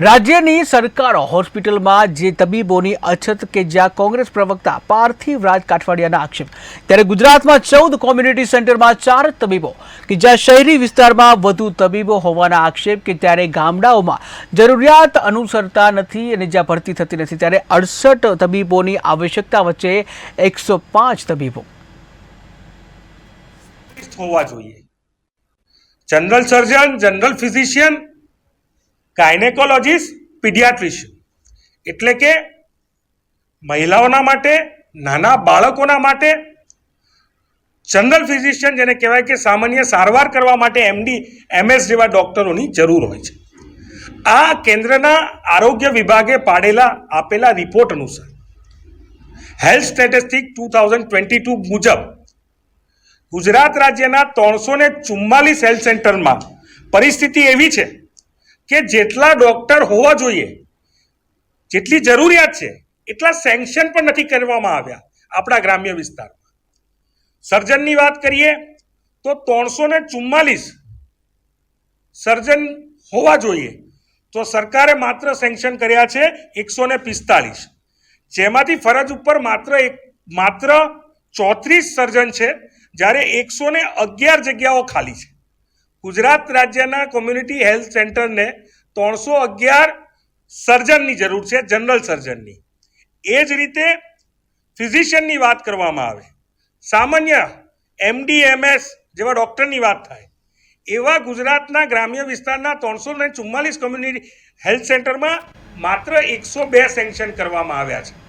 રાજ્યની સરકાર હોસ્પિટલમાં જે તબીબોની અછત કે જ્યાં કોંગ્રેસ પ્રવક્તા પાર્થિવ રાજ કાઠવાડિયાના આક્ષેપ. ત્યારે ગુજરાતમાં ચૌદ કોમ્યુનિટી સેન્ટરમાં ચાર તબીબો કે જ્યાં શહેરી વિસ્તારમાં વધુ તબીબો હોવાના આક્ષેપ કે ત્યારે ગામડાઓમાં જરૂરિયાત અનુસરતા નથી અને જ્યાં ભરતી થતી નથી, ત્યારે અડસઠ તબીબોની આવશ્યકતા વચ્ચે એકસો પાંચ તબીબો. હોવા જોઈએ. General surgeon, general physician gynaecologist paediatrician એટલે કે મહિલાઓના માટે, નાના બાળકોના માટે, જનરલ ફિઝિશિયન જેને કહેવાય કે સામાન્ય સારવાર કરવા માટે એમડી, એમએસ જેવા ડૉક્ટરોની જરૂર હોય છે. આ કેન્દ્રના આરોગ્ય વિભાગે પાડેલા, આપેલા રિપોર્ટ અનુસાર, health statistic two thousand twenty two મુજબ, ગુજરાત રાજ્યના ત્રણસો ને ચુમ્માલીસ હેલ્થ સેન્ટરમાં પરિસ્થિતિ એવી છે કે જેટલા ડૉક્ટર હોવા જોઈએ, જેટલી જરૂરિયાત છે, એટલા સેન્કશન પણ નથી કરવામાં આવ્યા આપણા ગ્રામ્ય વિસ્તારમાં. સર્જનની વાત કરીએ તો ત્રણસો ને ચુમ્માલીસ સર્જન હોવા જોઈએ. તો સરકારે માત્ર સેન્કશન કર્યા છે એકસો ને પિસ્તાલીસ. જેમાંથી ફરજ ઉપર માત્ર એક, માત્ર ચોત્રીસ સર્જન છે, જ્યારે એકસો ને અગિયાર જગ્યાઓ ખાલી છે. ગુજરાત રાજ્યના કોમ્યુનિટી હેલ્થ સેન્ટરને ત્રણસો અગિયાર સર્જનની જરૂર છે જનરલ સર્જનની એ જ રીતે ફિઝિશિયનની વાત કરવામાં આવે. સામાન્ય એમડી એમએસ જેવા ડૉક્ટરની વાત થાય. એવા ગુજરાતના ગ્રામ્ય વિસ્તારના ત્રણસો ને ચુમ્માલીસ કોમ્યુનિટી હેલ્થ સેન્ટરમાં માત્ર એકસો બે સેન્કશન કરવામાં આવ્યા છે.